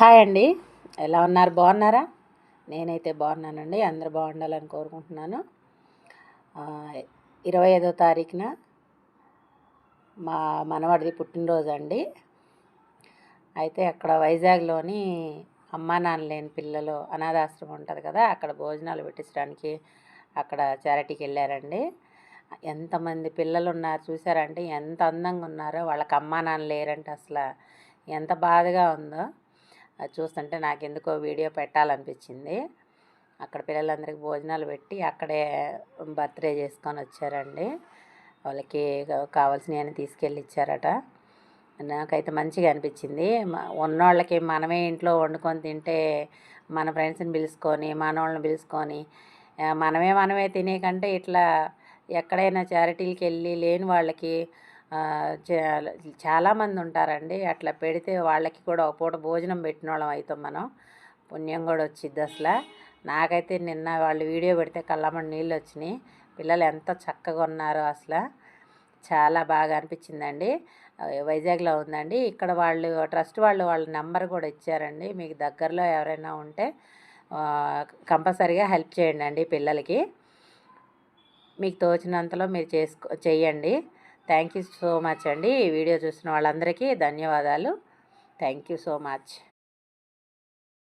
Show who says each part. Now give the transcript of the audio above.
Speaker 1: Hi అండి. ఎలా ఉన్నారు? బాగున్నారా? నేనైతే బాగున్నానండి. అందరూ బాగుండాలని కోరుకుంటున్నాను. ఇరవై ఐదో తారీఖున మా మనవడిది పుట్టినరోజు అండి అయితే అక్కడ వైజాగ్లోని అమ్మా నాన్న లేని పిల్లలు అనాథాశ్రమం ఉంటుంది కదా అక్కడ భోజనాలు పెట్టించడానికి అక్కడ చారిటీకి వెళ్ళారండి. ఎంతమంది పిల్లలు ఉన్నారు చూసారంటే ఎంత అందంగా ఉన్నారో వాళ్ళకి అమ్మా నాన్న లేరంటే అసలు ఎంత బాధగా ఉందో. అది చూస్తుంటే నాకు ఎందుకో వీడియో పెట్టాలనిపించింది. అక్కడ పిల్లలందరికీ భోజనాలు పెట్టి అక్కడే బర్త్డే చేసుకొని వచ్చారండి. వాళ్ళకి కావాల్సినవి తీసుకెళ్ళి ఇచ్చారట నాకైతే మంచిగా అనిపించింది. మ- ఉన్నోళ్ళకి మనమే ఇంట్లో వండుకొని తింటే మన ఫ్రెండ్స్ని పిలుచుకొని మనోళ్ళని పిలుచుకొని మనమే మనమే తినే కంటే ఇట్లా ఎక్కడైనా చారిటీలకి వెళ్ళి లేని వాళ్ళకి చాలామంది ఉంటారండి. అట్లా పెడితే వాళ్ళకి కూడా ఒక పూట భోజనం పెట్టిన వాళ్ళం అవుతాం మనం. పుణ్యం కూడా వచ్చిద్ది అసలు. నాకైతే నిన్న వాళ్ళు వీడియో పెడితే కళ్ళమ్మడి నీళ్ళు వచ్చినాయి. పిల్లలు ఎంత చక్కగా ఉన్నారో అసలు. చాలా బాగా అనిపించిందండి. వైజాగ్లో ఉందండి. ఇక్కడ వాళ్ళు ట్రస్ట్ వాళ్ళు వాళ్ళ నెంబర్ కూడా ఇచ్చారండి. మీకు దగ్గరలో ఎవరైనా ఉంటే కంపల్సరీగా హెల్ప్ చేయండి అండి పిల్లలకి. మీకు తోచినంతలో మీరు చేసుకో చెయ్యండి. థ్యాంక్ యూ సో మచ్ అండి ఈ వీడియో చూసిన వాళ్ళందరికీ ధన్యవాదాలు. Thank you so much.